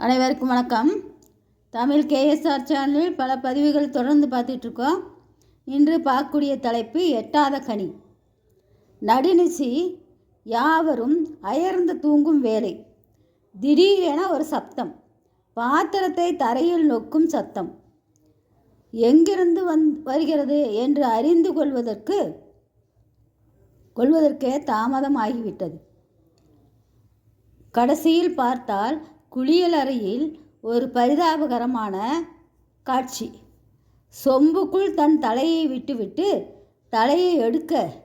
அனைவருக்கும் வணக்கம். தமிழ் கேஎஸ்ஆர் சேனலில் பல பதிவுகள் தொடர்ந்து பார்த்துட்ருக்கோம். இன்று பார்க்கக்கூடிய தலைப்பு எட்டாத கனி. நடுநிசி யாவரும் அயர்ந்து தூங்கும் வேலை. திடீரென ஒரு சப்தம். பாத்திரத்தை தரையில் நொக்கும் சத்தம் எங்கிருந்து வந் வருகிறது என்று அறிந்து கொள்வதற்கு கொள்வதற்கே தாமதம் ஆகிவிட்டது கடைசியில் பார்த்தால் குளியலறையில் ஒரு பரிதாபகரமான காட்சி. சொம்புக்குள் தன் தலையை விட்டுவிட்டு தலையை எடுக்க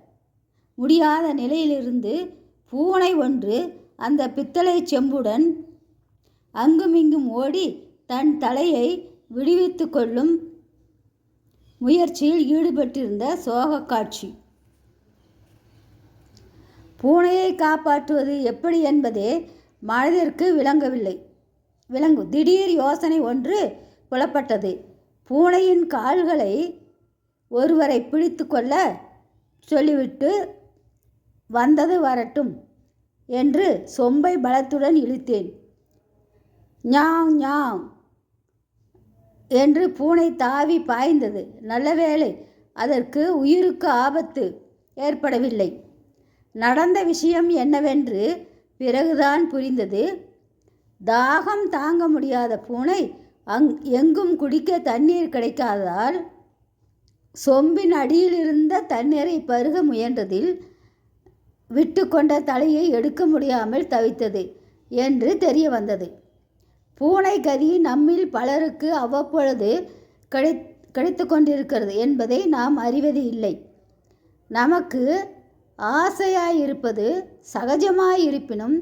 முடியாத நிலையிலிருந்து பூனை ஒன்று அந்த பித்தளை செம்புடன் அங்குமிங்கும் ஓடி தன் தலையை விடுவித்து கொள்ளும் முயற்சியில் ஈடுபட்டிருந்த சோகக் காட்சி. பூனையை காப்பாற்றுவது எப்படி என்பதே மனதிற்கு விளங்கவில்லை. விளங்கும் திடீர் யோசனை ஒன்று புலப்பட்டது. பூனையின் கால்களை ஒருவரை பிடித்து கொள்ள சொல்லிவிட்டு வந்தது வரட்டும் என்று சொம்பை பலத்துடன் இழுத்தேன். ஞாங் ஞாங் என்று பூனை தாவி பாய்ந்தது. நல்ல வேளை அதற்கு உயிருக்கு ஆபத்து ஏற்படவில்லை. நடந்த விஷயம் என்னவென்று பிறகுதான் புரிந்தது. தாகம் தாங்க முடியாத பூனை அங் எங்கும் குடிக்க தண்ணீர் கிடைக்காததால் சொம்பின் அடியில் இருந்த தண்ணீரை பருக முயன்றதில் விட்டு கொண்ட தலையை எடுக்க முடியாமல் தவித்தது என்று தெரிய வந்தது பூனை கதி நம்மில் பலருக்கு அவ்வப்பொழுது கிடை கிடைத்து கொண்டிருக்கிறது என்பதை நாம் அறிவது இல்லை. நமக்கு ஆசையாயிருப்பது சகஜமாயிருப்பினும்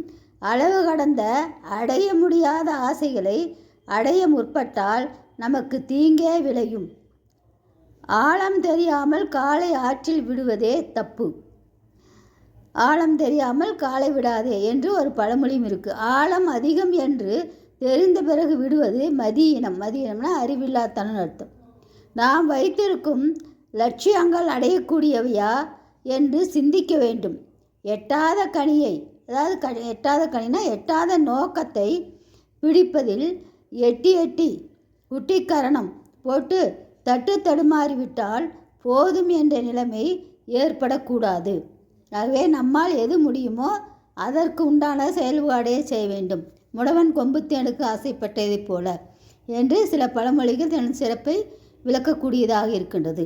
அளவு கடந்த அடைய முடியாத ஆசைகளை அடைய முற்பட்டால் நமக்கு தீங்கே விளையும். ஆழம் தெரியாமல் காலை ஆற்றில் விடுவதே தப்பு. ஆழம் தெரியாமல் காலை விடாதே என்று ஒரு பழமொழியும் இருக்குது ஆழம் அதிகம் என்று தெரிந்த பிறகு விடுவது மதியினம் மதியினம்னா அறிவில்லாத்தன அர்த்தம். நாம் வைத்திருக்கும் லட்சியங்கள் அடையக்கூடியவையா? என்று சிந்திக்க வேண்டும். எட்டாத கனியை அதாவது க எட்டாத கனினா எட்டாத நோக்கத்தை பிடிப்பதில் எட்டி எட்டி குட்டிக்கரணம் போட்டு தட்டு தடுமாறிவிட்டால் போதும் என்ற நிலைமை ஏற்படக்கூடாது. ஆகவே நம்மால் எது முடியுமோ அதற்கு உண்டான செயல்பாடே செய்ய வேண்டும். முடவன் கொம்பு தேனுக்கு ஆசைப்பட்டதைப் போல என்று சில பழமொழிகள் தன் சிறப்பை விளக்கக்கூடியதாக இருக்கின்றது.